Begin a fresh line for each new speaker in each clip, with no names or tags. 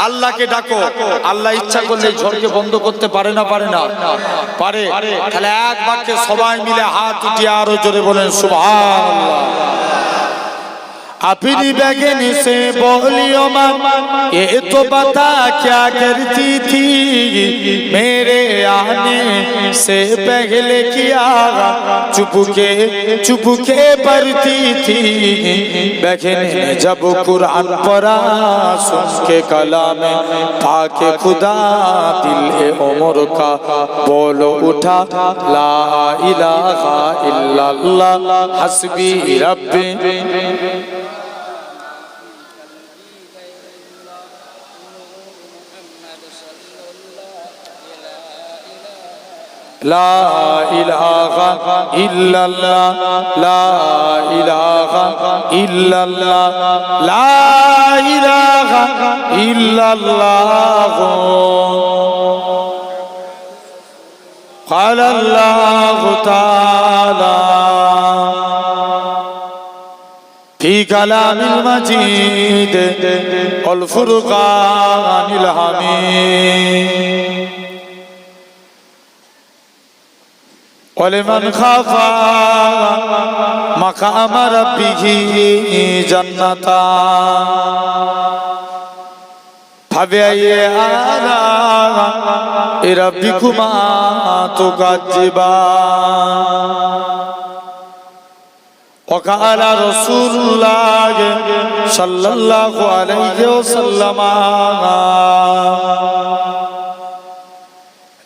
আল্লাহকে ডাকো আল্লাহ ইচ্ছা করলে এই ঝড়কে বন্ধ করতে পারে না পারে না পারে তাহলে এক বাক্যে সবাই মিলে হাত উঠিয়ে আরো জোরে বলেন সুবহানাল্লাহ अपनी बहन से बोलियो माँ ये तो बता क्या करती थी मेरे आने से पहले किया चुपके चुपके पढ़ती थी बहन ने जब कुरान पढ़ा सुन के कलाम पाके खुदा दिल ए उमर का बोलो उठा ला इलाहा इल्लल्लाह हस्बी रब्बी لا إله إلا الله لا إله إلا الله لا إله إلا الله قال الله تعالى في كلام المجيد والفرقان الحميد ولمن خاف مقام ربه جنتان فبأي آلاء ربكما تكذبان وقال رسول الله صلى الله عليه وسلم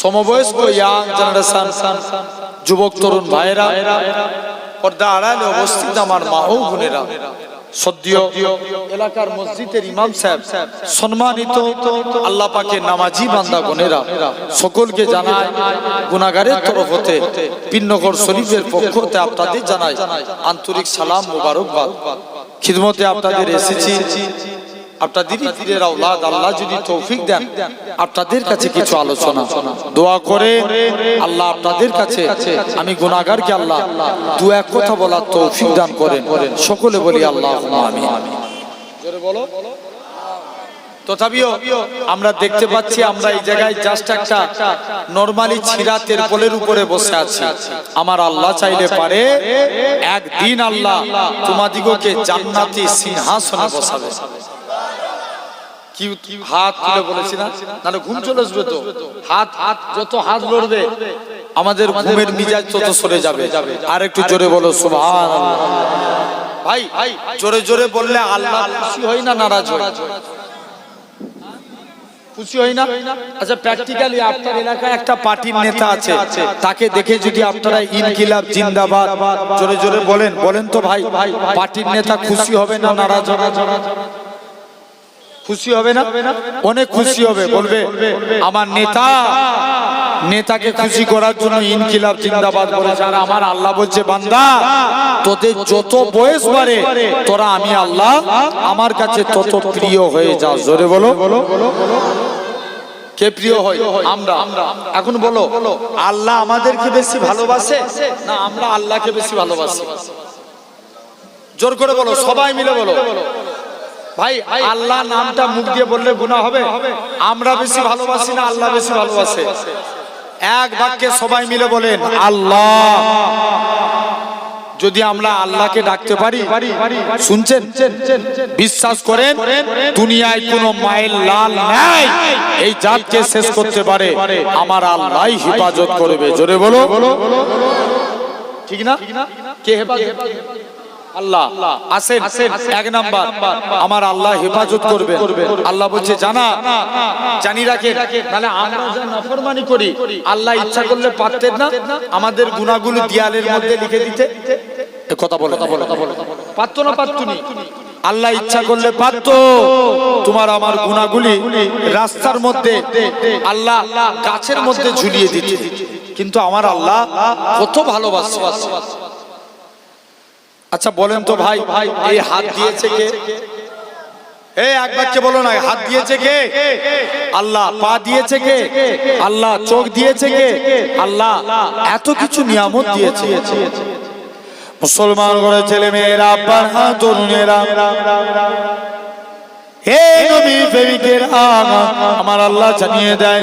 সমবয়স্ক ইয়াং জেনারেশন যুবক, তরুণ ভাইরা পর্দা আড়ালে অবস্থিত আমার মা ও বোনেরা সাহেব, সম্মানিত বান্দা সকলকে জানায় গুনাগারের শরীফের জানাই আন্তরিক সালাম আপনাদের এসেছি। আপনাদের পীরের আওলাদ আল্লাহ যদি তৌফিক দেন, আপনাদের কাছে কিছু আলোচনা। দোয়া করে আল্লাহ আপনাদের কাছে, আমি আল্লাহ দু এক কথা বলার তৌফিক দান করেন। সকলে বলি আল্লাহ বলো। তথাপিও আমরা দেখতে পাচ্ছি আমরা এই জায়গায় জাস্ট একটা নরমালি ছিড়া তেরপলের উপরে বসে আছি। আমার আল্লাহ চাইলে পারে একদিন আল্লাহ তোমাদিগকে জান্নাতি সিংহাসনে বসাবে। কি হাত তুলে বলেছি না? নাহলে ঘুম চলে আসবে তো। হাত হাত যত হাত লড়বে আমাদের ঘুমের মিজাজ তত সরে যাবে। আর একটু জোরে বলো ভাই জোরে জোরে বললে আল্লাহ খুশি হয় না নারাজ হয়? খুশি হয় না? আচ্ছা প্র্যাকটিক্যালি আপনার এলাকায় একটা পার্টির নেতা আছে। তাকে দেখে যদি আপনারা ইনকিলাব জিন্দাবাদ জোরে জোরে বলেন। বলেন। তো ভাই পার্টির নেতা খুশি হবে না নারাজ হবে খুশি হবে না? অনেক খুশি হবে বলবে আমার নেতা নেতাকে খুশি করার জন্য ইনকিলাব জিন্দাবাদ বলেছে। আর আমার আল্লাহ বলছে বান্দা তোদের যত বয়স বাড়ে তোরা আমি আল্লাহ আমার কাছে তত প্রিয় হয়ে যা জোরে বলো। কে প্রিয় হয়? আমরা। এখন বলো আল্লাহ আমাদেরকে বেশি ভালোবাসে? না আমরা আল্লাহকে বেশি ভালোবাসি। জোর করে বলো সবাই মিলে বলো। ভাই আল্লাহ নামটা মুখ দিয়ে বললে গুণা হবে। আমরা বেশি ভালোবাসি না আল্লাহ বেশি ভালোবাসে এক বাক্যে সবাই মিলে বলেন আল্লাহ। যদি আমরা আল্লাহকে ডাকতে পারি শুনছেন? বিশ্বাস করেন দুনিয়ায় কোনো মায়ের লাল নাই। এই জাতকে শেষ করতে পারে। আমার আল্লাহ হেফাজত করবে। জোরে বলো। ঠিক না? কে হেফাজত? আল্লাহ আসেন এক নাম্বার। আমার আল্লাহ হেফাজত করবে আল্লাহ বলছে জানা জানি রাখে তাহলে আমরা যা নাফরমানি করি আল্লাহ ইচ্ছা করলে পারতেন না। আমাদের গুনাহগুলো দিয়ালের মধ্যে লিখে দিতে। কথা বলে। পারতো না পারতো নি আল্লাহ ইচ্ছা করলে পারত। তোমার আমার গুণাগুলি রাস্তার মধ্যে আল্লাহ গাছের মধ্যে ঝুলিয়ে দিতে কিন্তু আমার আল্লাহ কত ভালোবাসে। আচ্ছা বলেন তো ভাই, এই হাত দিয়েছে কে? এই এক বাক্যে বলো না, হাত দিয়েছে কে? আল্লাহ পা দিয়েছে কে? আল্লাহ চোখ দিয়েছে কে? আল্লাহ এত কিছু নিয়ামত দিয়েছে। মুসলমান করে ছেলে মেয়েরা আব্বার হাত তরুণেরা আমার আল্লাহ জানিয়ে দেয়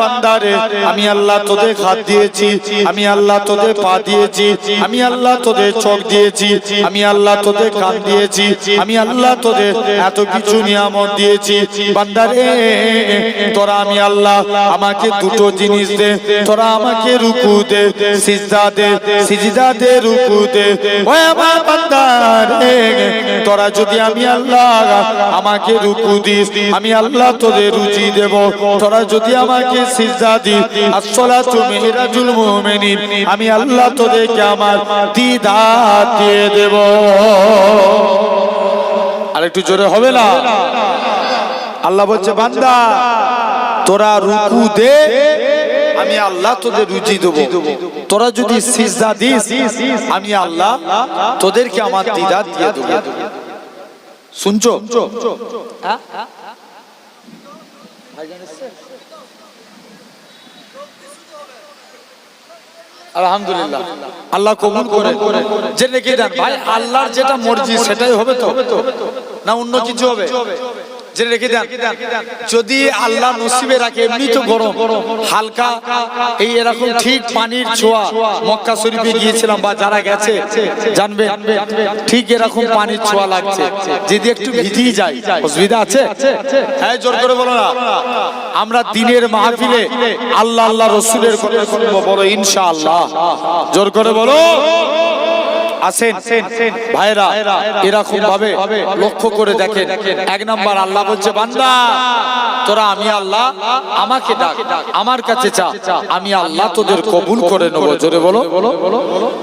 বান্দারে, আমি আল্লাহ তোদের হাত দিয়েছি, আমি আল্লাহ তোদের পা দিয়েছি, আমি আল্লাহ তোদের চোখ দিয়েছি, আমি আল্লাহ তোদের কান দিয়েছি, আমি আল্লাহ তোদের এত কিছু নিয়ামত দিয়েছি। বান্দারে, তোরা আমি আল্লাহ আমাকে দুটো জিনিস দে, তোরা আমাকে রুকু দে, সিজদা দে সিজদা দে, রুকু দে। তোরা যদি আমি আল্লাহ আমাকে রুকু দিস। আমি আল্লাহ তোদের রুচি দেব। তোরা যদি আমাকে সিজদা দিস আসসালাতু মিহরাজুল মুমিনিন। আমি আল্লাহ তোদেরকে আমার দিদার দিয়ে দেব। আর একটু জোরে হবে না? আল্লাহ বলছে, বান্দা, তোরা রুকু দে, আমি আল্লাহ তোদের রুচি দেব। তোরা যদি সিজদা দিস, আমি আল্লাহ তোদেরকে আমার দিদার দিয়ে দেব। শুনছো? আলহামদুলিল্লাহ। আল্লাহ কবুল করে। যে রেখে দেন? ভাই আল্লাহর যেটা মর্জি সেটাই হবে তো? না অন্য কিছু হবে? যে রেখে দেন। যদি আল্লাহ নসিবে রাখে এমনি তো গরম। হালকা এই এরকম ঠিক পানির ছোঁয়া মক্কা শরীফে গিয়েছিলাম বা যারা গেছে জানবে ঠিক এরকম পানির ছোঁয়া লাগছে। যদি একটু ভিজিয়ে যায় অসুবিধা আছে? হ্যাঁ জোর করে বলো না। আমরা দিনের মাহফিলে আল্লাহ আল্লাহ রসুলের কথা শুনব বলো ইনশাআল্লাহ। জোর করে বলো। আসেন ভাইরা এরকম ভাবে লক্ষ্য করে দেখেন। এক নাম্বার আল্লাহ বলছে বান্দা তোরা আমি আল্লাহ আমাকে ডাক আমার কাছে চা আমি আল্লাহ তোদের কবুল করে নেব। জোরে বলো।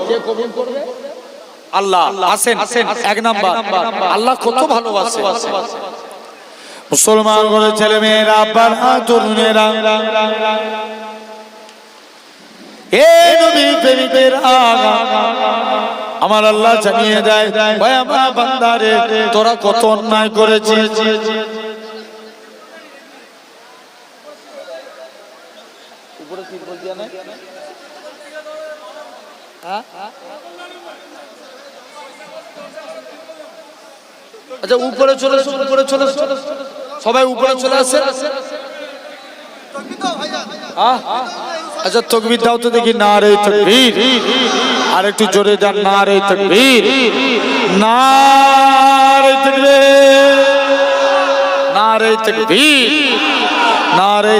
কে কবুল করবে? আল্লাহ আসেন এক নাম্বার। আল্লাহ কত ভালোবাসে। মুসলমান করে ছেলে মেয়েরা আব্বার তরুণেরা হে নবী প্রেমিকের। আগা আমার আল্লাহ জানিয়ে দেয় ভাই আমার বান্দারে, তোরা কত অন্যায় করেছিস? আচ্ছা উপরে চলে উপরে চলে। সবাই উপরে চলে আসে। আচ্ছা তকবির দাও তো দেখি, না রে তকবীর। আর একটু জোরে যান না রে তকবীর। না রে তকবীর। না তকবীর না রে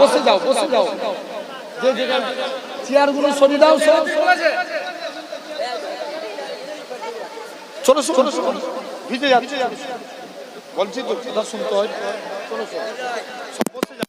বসে যাও বসে যাও। যে যেখানে চেয়ারগুলো সরিয়ে দাও, সব চলো চলো ভিজে যাচ্ছে। বলছি তো কথা শুনতে হয়। চলো চলো সব বসে যাও